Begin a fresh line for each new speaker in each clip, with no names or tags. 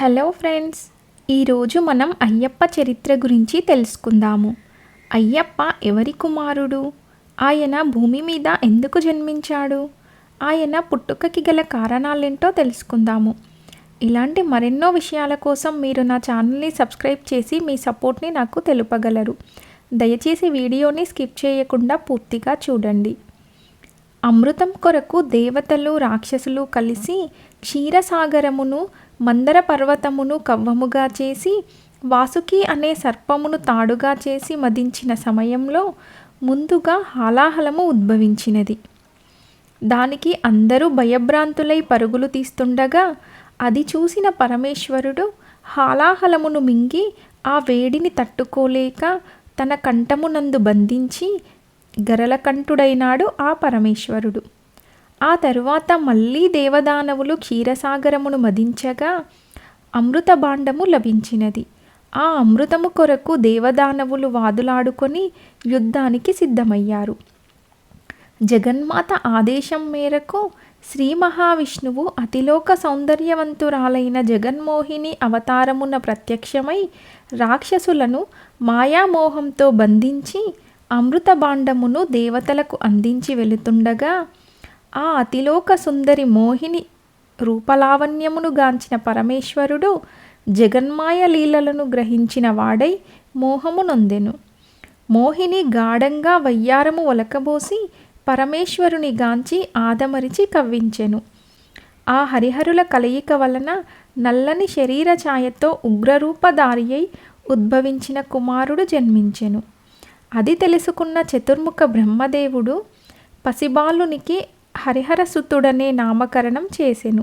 Hello friends ఈరోజు మనం అయ్యప్ప చరిత్ర గురించి తెలుసుకుందాము. అయ్యప్ప ఎవరి కుమారుడు? ఆయన భూమి మీద ఎందుకు జన్మించాడు? ఆయన పుట్టుకకి గల కారణాలేంటో తెలుసుకుందాము. ఇలాంటి మరెన్నో విషయాల కోసం మీరు నా ఛానల్ని సబ్స్క్రైబ్ చేసి మీ సపోర్ట్ని నాకు తెలుపగలరు. దయచేసి వీడియోని స్కిప్ చేయకుండా పూర్తిగా చూడండి. అమృతం కొరకు దేవతలు రాక్షసులు కలిసి క్షీరసాగరమును మందర పర్వతమును కవ్వముగా చేసి వాసుకి అనే సర్పమును తాడుగా చేసి మదించిన సమయంలో ముందుగా హాలాహలము ఉద్భవించినది. దానికి అందరూ భయభ్రాంతులై పరుగులు తీస్తుండగా అది చూసిన పరమేశ్వరుడు హాలాహలమును మింగి ఆ వేడిని తట్టుకోలేక తన కంఠమునందు బంధించి గరలకంఠుడైనాడు ఆ పరమేశ్వరుడు. ఆ తరువాత మళ్ళీ దేవదానవులు క్షీరసాగరమును మదించగా అమృత భాండము లభించినది. ఆ అమృతము కొరకు దేవదానవులు వాదులాడుకొని యుద్ధానికి సిద్ధమయ్యారు. జగన్మాత ఆదేశం మేరకు శ్రీ మహావిష్ణువు అతిలోక సౌందర్యవంతురాలైన జగన్మోహిని అవతారమున ప్రత్యక్షమై రాక్షసులను మాయామోహంతో బంధించి అమృత భాండమును దేవతలకు అందించి వెళుతుండగా ఆ అతిలోక సుందరి మోహిని రూపలావణ్యమును గాంచిన పరమేశ్వరుడు జగన్మాయ లీలలను గ్రహించిన వాడై మోహము నొందెను. మోహిని గాఢంగా వయ్యారము ఒలకబోసి పరమేశ్వరుని గాంచి ఆదమరిచి కవ్వించెను. ఆ హరిహరుల కలయిక వలన నల్లని శరీర ఛాయతో ఉగ్రరూపధారి అయి ఉద్భవించిన కుమారుడు జన్మించెను. అది తెలుసుకున్న చతుర్ముఖ బ్రహ్మదేవుడు పసిబాలునికి హరిహరసుతుడనే నామకరణం చేసెను.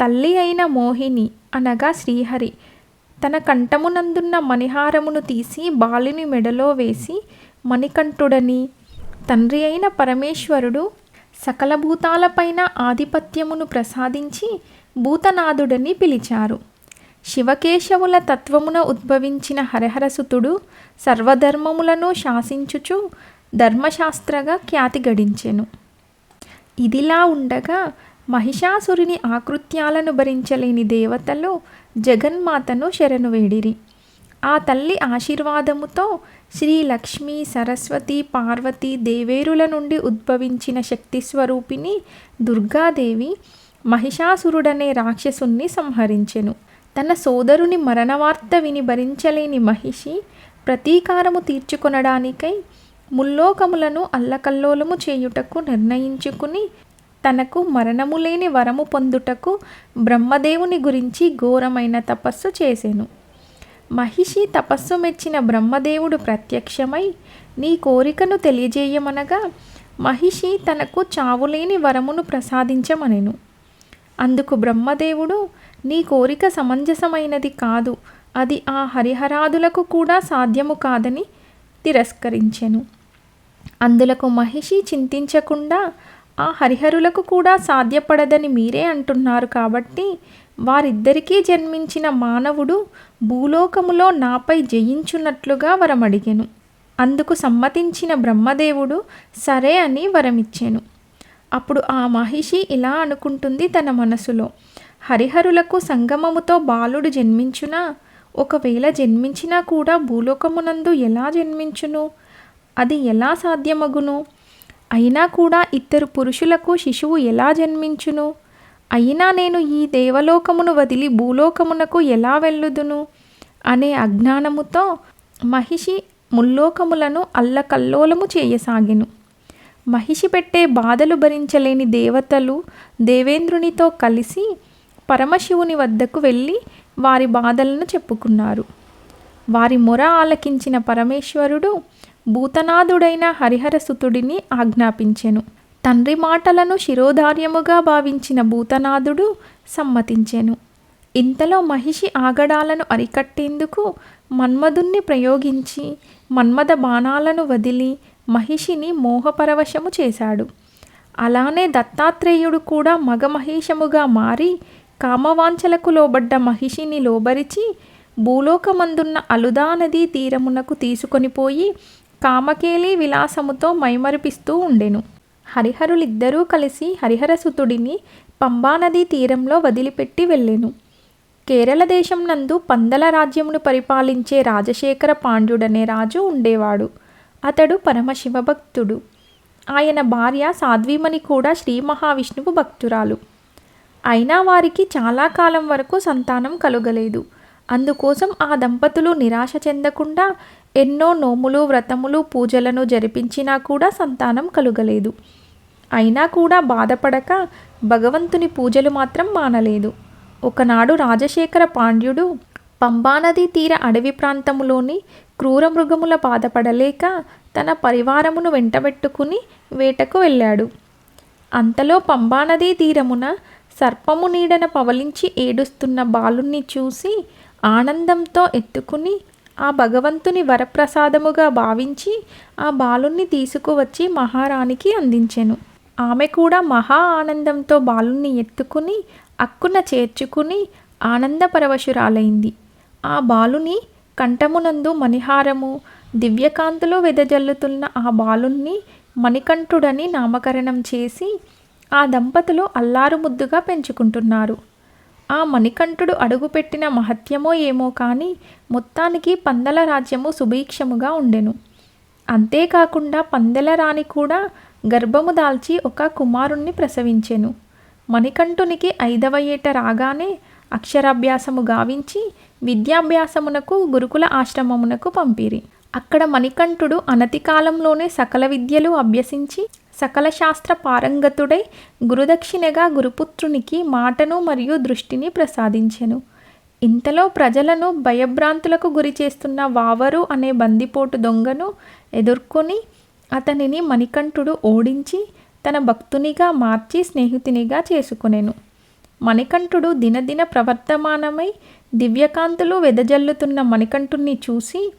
తల్లి అయిన మోహిని అనగా శ్రీహరి. తన కంఠమునందున్న మణిహారమును తీసి బాలుని మెడలో వేసి మణికంఠుడని తండ్రి అయిన పరమేశ్వరుడు సకల భూతాలపైన ఆధిపత్యమును ప్రసాదించి భూతనాథుడని పిలిచారు. శివకేశవుల తత్వమున ఉద్భవించిన హరహరసుతుడు సర్వధర్మములను శాసించుచు ధర్మశాస్త్రగా ఖ్యాతి గడించెను. ఇదిలా ఉండగా మహిషాసురుని ఆకృత్యాలను భరించలేని దేవతలు జగన్మాతను శరణు వేడిరి. ఆ తల్లి ఆశీర్వాదముతో శ్రీ లక్ష్మి సరస్వతి పార్వతి దేవేరుల నుండి ఉద్భవించిన శక్తి స్వరూపిణి దుర్గాదేవి మహిషాసురుడనే రాక్షసుణ్ణి సంహరించెను. తన సోదరుని మరణవార్త విని భరించలేని మహిషి ప్రతీకారము తీర్చుకొనడానికై ముల్లోకములను అల్లకల్లోలము చేయుటకు నిర్ణయించుకుని తనకు మరణము లేని వరము పొందుటకు బ్రహ్మదేవుని గురించి ఘోరమైన తపస్సు చేసెను. మహిషి తపస్సు మెచ్చిన బ్రహ్మదేవుడు ప్రత్యక్షమై నీ కోరికను తెలియజేయమనగా మహిషి తనకు చావులేని వరమును ప్రసాదించమనెను. అందుకు బ్రహ్మదేవుడు నీ కోరిక సమంజసమైనది కాదు అది ఆ హరిహరాదులకు కూడా సాధ్యము కాదని తిరస్కరించెను. అందులకు మహిషి చింతించకుండా ఆ హరిహరులకు కూడా సాధ్యపడదని మీరే అంటున్నారు కాబట్టి వారిద్దరికీ జన్మించిన మానవుడు భూలోకములో నాపై జయించున్నట్లుగా వరమడిగెను. అందుకు సమ్మతించిన బ్రహ్మదేవుడు సరే అని వరమిచ్చాను. అప్పుడు ఆ మహిషి ఇలా అనుకుంటుంది తన మనసులో. హరిహరులకు సంగమముతో బాలుడు జన్మించునా? ఒకవేళ జన్మించినా కూడా భూలోకమునందు ఎలా జన్మించును? అది ఎలా సాధ్యమగును? అయినా కూడా ఇద్దరు పురుషులకు శిశువు ఎలా జన్మించును? అయినా నేను ఈ దేవలోకమును వదిలి భూలోకమునకు ఎలా వెళ్ళుదును? అనే అజ్ఞానముతో మహిషి ముల్లోకములను అల్లకల్లోలము చేయసాగెను. మహిషి పెట్టే బాధలు భరించలేని దేవతలు దేవేంద్రునితో కలిసి పరమశివుని వద్దకు వెళ్ళి వారి బాధలను చెప్పుకున్నారు. వారి మొర ఆలకించిన పరమేశ్వరుడు భూతనాథుడైన హరిహరసుతుడిని ఆజ్ఞాపించెను. తండ్రి మాటలను శిరోధార్యముగా భావించిన భూతనాథుడు సమ్మతించెను. ఇంతలో మహిషి ఆగడాలను అరికట్టేందుకు మన్మధుణ్ణి ప్రయోగించి మన్మద బాణాలను వదిలి మహిషిని మోహపరవశము చేశాడు. అలానే దత్తాత్రేయుడు కూడా మగమహేషముగా మారి కామవాంఛలకు లోబడ్డ మహిషిని లోబరిచి భూలోకమందున్న అలుదా నదీ తీరమునకు తీసుకొనిపోయి కామకేలి విలాసముతో మైమరిపిస్తూ ఉండెను. హరిహరులిద్దరూ కలిసి హరిహరసుతుడిని పంబానదీ తీరంలో వదిలిపెట్టి వెళ్ళెను. కేరళ దేశం నందు పందల రాజ్యమును పరిపాలించే రాజశేఖర పాండ్యుడనే రాజు ఉండేవాడు. అతడు పరమశివభక్తుడు. ఆయన భార్య సాధ్వీమణి కూడా శ్రీ మహావిష్ణువు భక్తురాలు. అయినా వారికి చాలా కాలం వరకు సంతానం కలుగలేదు. అందుకోసం ఆ దంపతులు నిరాశ చెందకుండా ఎన్నో నోములు వ్రతములు పూజలను జరిపించినా కూడా సంతానం కలుగలేదు. అయినా కూడా బాధపడక భగవంతుని పూజలు మాత్రం మానలేదు. ఒకనాడు రాజశేఖర పాండ్యుడు పంబానది తీర అడవి ప్రాంతములోని క్రూర మృగముల బాధపడలేక తన పరివారమును వెంటబెట్టుకుని వేటకు వెళ్ళాడు. అంతలో పంబానదీ తీరమున సర్పము నీడన పవలించి ఏడుస్తున్న బాలుణ్ణి చూసి ఆనందంతో ఎత్తుకుని ఆ భగవంతుని వరప్రసాదముగా భావించి ఆ బాలుణ్ణి తీసుకువచ్చి మహారాణికి అందించెను. ఆమె కూడా మహా ఆనందంతో బాలుణ్ణి ఎత్తుకుని అక్కున చేర్చుకుని ఆనందపరవశురాలైంది. ఆ బాలుని కంఠమునందు మణిహారము దివ్యకాంతులో వెదజల్లుతున్న ఆ బాలుణ్ణి మణికంఠుడని నామకరణం చేసి ఆ దంపతులు అల్లారు ముద్దుగా పెంచుకుంటున్నారు. ఆ మణికంఠుడు అడుగుపెట్టిన మహత్యమో ఏమో కానీ మొత్తానికి పందల రాజ్యము సుభీక్షముగా ఉండెను. అంతేకాకుండా పందెల రాణి కూడా గర్భము దాల్చి ఒక కుమారుణ్ణి ప్రసవించెను. మణికంఠునికి ఐదవ ఏట రాగానే అక్షరాభ్యాసము గావించి విద్యాభ్యాసమునకు గురుకుల ఆశ్రమమునకు పంపిరి. అక్కడ మణికంఠుడు అనతి కాలంలోనే సకల విద్యలు అభ్యసించి సకల శాస్త్ర పారంగతుడై గురుదక్షిణగా గురుపుత్రునికి మాటను మరియు దృష్టిని ప్రసాదించెను. ఇంతలో ప్రజలను భయభ్రాంతులకు గురి చేస్తున్న వావరు అనే బందిపోటు దొంగను ఎదుర్కొని అతనిని మణికంఠుడు ఓడించి తన భక్తునిగా మార్చి స్నేహితునిగా చేసుకొనెను. మణికంఠుడు దినదిన ప్రవర్తమానమై దివ్యకాంతులు వెదజల్లుతున్న మణికంఠుణ్ణి చూసి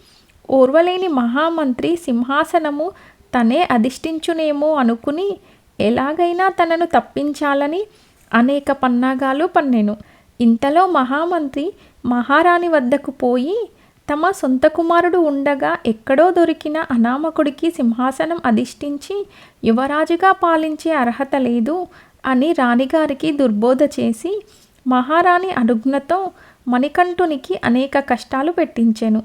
ఓర్వలేని మహామంత్రి సింహాసనము తనే అధిష్ఠించునేమో అనుకుని ఎలాగైనా తనను తప్పించాలని అనేక పన్నాగాలు పన్నెను. ఇంతలో మహామంత్రి మహారాణి వద్దకు పోయి తమ సొంత కుమారుడు ఉండగా ఎక్కడో దొరికిన అనామకుడికి సింహాసనం అధిష్ఠించి యువరాజుగా పాలించే అర్హత లేదు అని రాణిగారికి దుర్బోధ చేసి మహారాణి అనుజ్ఞతో మణికంఠునికి అనేక కష్టాలు పెట్టించెను.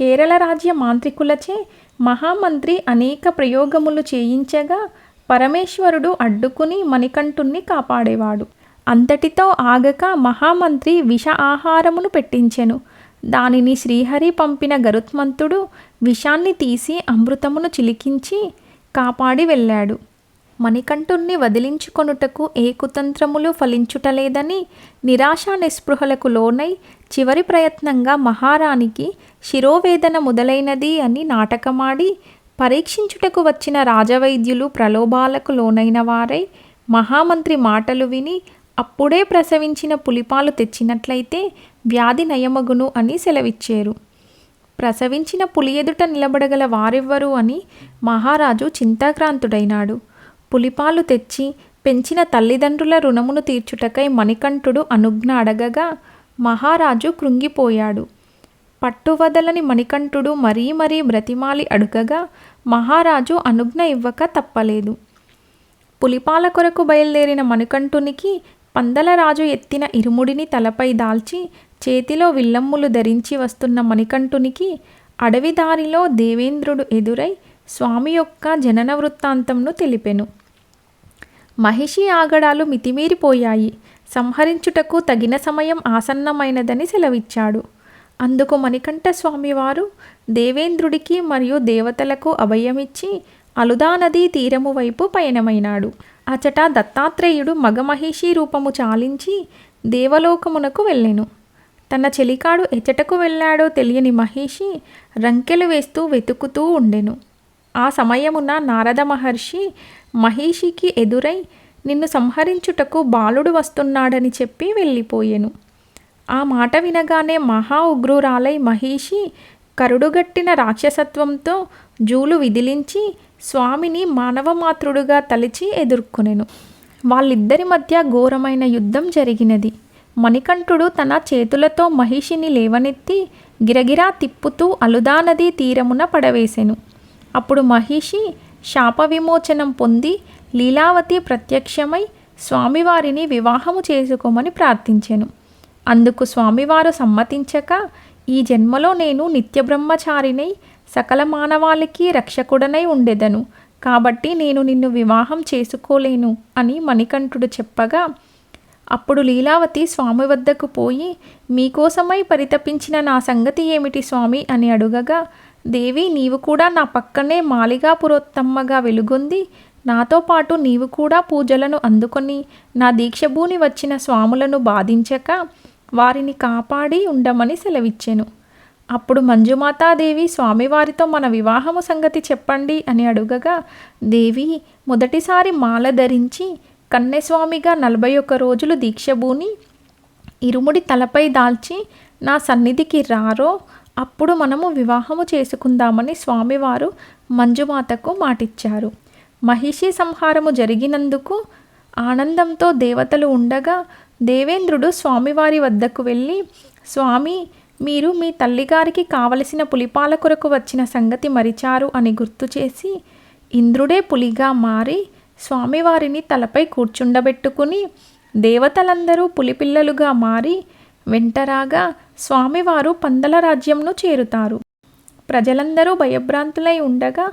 కేరళ రాజ్య మాంత్రికులచే మహామంత్రి అనేక ప్రయోగములు చేయించగా పరమేశ్వరుడు అడ్డుకుని మణికంఠుణ్ణి కాపాడేవాడు. అంతటితో ఆగక మహామంత్రి విష ఆహారమును పెట్టించెను. దానిని శ్రీహరి పంపిన గరుత్మంతుడు విషాన్ని తీసి అమృతమును చిలికించి కాపాడి వెళ్ళాడు. మణికంఠుణ్ణి వదిలించుకొనుటకు ఏ కుతంత్రములు ఫలించుటలేదని నిరాశా నిస్పృహలకు లోనై చివరి ప్రయత్నంగా మహారాణికి శిరోవేదన మొదలైనది అని నాటకమాడి పరీక్షించుటకు వచ్చిన రాజవైద్యులు ప్రలోభాలకు లోనైన వారై మహామంత్రి మాటలు విని అప్పుడే ప్రసవించిన పులిపాలు తెచ్చినట్లయితే వ్యాధి నయమగును అని సెలవిచ్చారు. ప్రసవించిన పులి ఎదుట నిలబడగల వారెవ్వరు అని మహారాజు చింతాక్రాంతుడైనాడు. పులిపాలు తెచ్చి పెంచిన తల్లిదండ్రుల రుణమును తీర్చుటకై మణికంఠుడు అనుజ్ఞ అడగగా మహారాజు కృంగిపోయాడు. పట్టువదలని మణికంఠుడు మరీ మరీ బ్రతిమాలి అడుగగా మహారాజు అనుజ్ఞ ఇవ్వక తప్పలేదు. పులిపాల కొరకు బయలుదేరిన మణికంఠునికి పందలరాజు ఎత్తిన ఇరుముడిని తలపై దాల్చి చేతిలో విల్లమ్ములు ధరించి వస్తున్న మణికంఠునికి అడవి దారిలో దేవేంద్రుడు ఎదురై స్వామి యొక్క జనన వృత్తాంతంను తెలిపెను. మహిషి ఆగడాలు మితిమీరిపోయాయి. సంహరించుటకు తగిన సమయం ఆసన్నమైనదని సెలవిచ్చాడు. అందుకు మణికంఠ స్వామివారు దేవేంద్రుడికి మరియు దేవతలకు అభయమిచ్చి అలుదా నదీ తీరము వైపు పయనమైనాడు. అచట దత్తాత్రేయుడు మగమహిషి రూపము చాలించి దేవలోకమునకు వెళ్ళెను. తన చెలికాడు ఎచటకు వెళ్ళాడో తెలియని మహిషి రంకెలు వేస్తూ వెతుకుతూ ఉండెను. ఆ సమయమున నారద మహర్షి మహిషికి ఎదురై నిన్ను సంహరించుటకు బాలుడు వస్తున్నాడని చెప్పి వెళ్ళిపోయెను. ఆ మాట వినగానే మహా ఉగ్రురాలై మహిషి కరుడుగట్టిన రాక్షసత్వంతో జూలు విదిలించి స్వామిని మానవమాతృడుగా తలిచి ఎదుర్కొనెను. వాళ్ళిద్దరి మధ్య ఘోరమైన యుద్ధం జరిగినది. మణికంఠుడు తన చేతులతో మహిషిని లేవనెత్తి గిరగిరా తిప్పుతూ అలుదా నదీ తీరమున పడవేసెను. అప్పుడు మహిషి శాప విమోచనం పొంది లీలావతి ప్రత్యక్షమై స్వామివారిని వివాహము చేసుకోమని ప్రార్థించెను. అందుకు స్వామివారు సమ్మతించక ఈ జన్మలో నేను నిత్యబ్రహ్మచారినై సకల మానవాళికి రక్షకుడనై ఉండెదను. కాబట్టి నేను నిన్ను వివాహం చేసుకోలేను అని మణికంఠుడు చెప్పగా అప్పుడు లీలావతి స్వామి వద్దకు పోయి మీకోసమై పరితపించిన నా సంగతి ఏమిటి స్వామి? అని అడుగగా దేవి నీవు కూడా నా పక్కనే మాలిగా పురోత్తమ్మగా వెలుగొంది. నాతో పాటు నీవు కూడా పూజలను అందుకొని నా దీక్షభూని వచ్చిన స్వాములను బాధించక వారిని కాపాడి ఉండమని సెలవిచ్చాను. అప్పుడు మంజుమాతాదేవి స్వామివారితో మన వివాహము సంగతి చెప్పండి అని అడుగగా దేవి మొదటిసారి మాల ధరించి కన్నెస్వామిగా నలభై ఒక్క రోజులు దీక్షభూని ఇరుముడి తలపై దాల్చి నా సన్నిధికి రారో అప్పుడు మనము వివాహము చేసుకుందామని స్వామివారు మంజుమాతకు మాటిచ్చారు. మహిషి సంహారము జరిగినందుకు ఆనందంతో దేవతలు ఉండగా దేవేంద్రుడు స్వామివారి వద్దకు వెళ్ళి స్వామి మీరు మీ తల్లిగారికి కావలసిన పులిపాల కొరకు వచ్చిన సంగతి మరిచారు అని గుర్తు చేసి ఇంద్రుడే పులిగా మారి స్వామివారిని తలపై కూర్చుండబెట్టుకుని దేవతలందరూ పులిపిల్లలుగా మారి వెంటరాగా స్వామివారు పందల రాజ్యంను చేరుతారు. ప్రజలందరూ భయభ్రాంతులై ఉండగా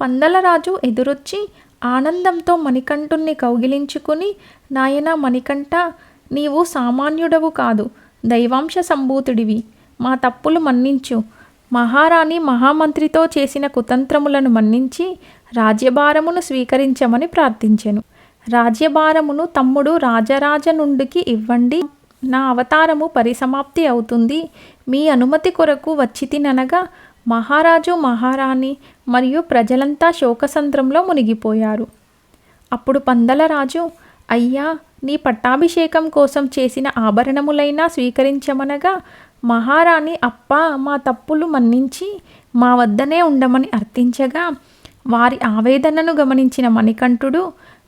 పందలరాజు ఎదురొచ్చి ఆనందంతో మణికంఠుణ్ణి కౌగిలించుకుని నాయన మణికంఠ నీవు సామాన్యుడవు కాదు దైవాంశ సంభూతుడివి. మా తప్పులు మన్నించు. మహారాణి మహామంత్రితో చేసిన కుతంత్రములను మన్నించి రాజ్యభారమును స్వీకరించమని ప్రార్థించెను. రాజ్యభారమును తమ్ముడు రాజరాజ నుండికి ఇవ్వండి. నా అవతారము పరిసమాప్తి అవుతుంది. మీ అనుమతి కొరకు వచ్చితిననగా మహారాజు మహారాణి మరియు ప్రజలంతా శోకసంద్రంలో మునిగిపోయారు. అప్పుడు పందలరాజు అయ్యా నీ పట్టాభిషేకం కోసం చేసిన ఆభరణములైనా స్వీకరించమనగా మహారాణి అప్ప మా తప్పులు మన్నించి మా వద్దనే ఉండమని అర్థించగా వారి ఆవేదనను గమనించిన మణికంఠుడు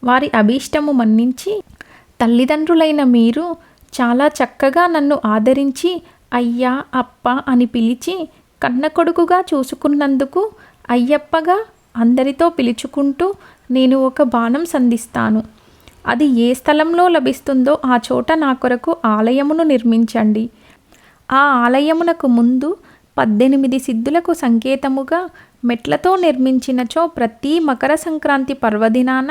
వారి అభీష్టము మన్నించి తల్లిదండ్రులైన మీరు చాలా చక్కగా నన్ను ఆదరించి అయ్యా అప్ప అని పిలిచి కన్న కొడుకుగా చూసుకున్నందుకు అయ్యప్పగా అందరితో పిలుచుకుంటూ నేను ఒక బాణం సంధిస్తాను. అది ఏ స్థలంలో లభిస్తుందో ఆ చోట నా కొరకు ఆలయమును నిర్మించండి. ఆ ఆలయమునకు ముందు పద్దెనిమిది సిద్ధులకు సంకేతముగా మెట్లతో నిర్మించినచో ప్రతి మకర సంక్రాంతి పర్వదినాన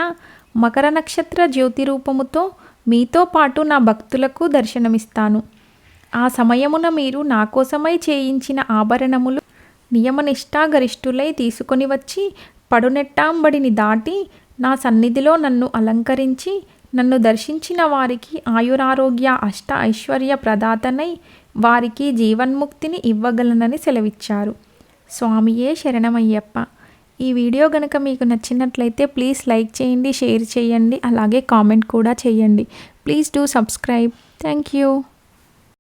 మకర నక్షత్ర జ్యోతి రూపముతో మీతో పాటు నా భక్తులకు దర్శనమిస్తాను. ఆ సమయమున మీరు నా కోసమై చేయించిన ఆభరణములు నియమనిష్టాగరిష్ఠులై తీసుకొని వచ్చి పడునెట్టాంబడిని దాటి నా సన్నిధిలో నన్ను అలంకరించి నన్ను దర్శించిన వారికి ఆయురారోగ్య అష్ట ఐశ్వర్య ప్రదాతనై వారికి జీవన్ముక్తిని ఇవ్వగలనని సెలవిచ్చారు. స్వామియే శరణమయ్యప్ప. ఈ వీడియో కనుక మీకు నచ్చినట్లయితే ప్లీజ్ లైక్ చేయండి షేర్ చేయండి అలాగే కామెంట్ కూడా చేయండి. Please do subscribe. Thank you.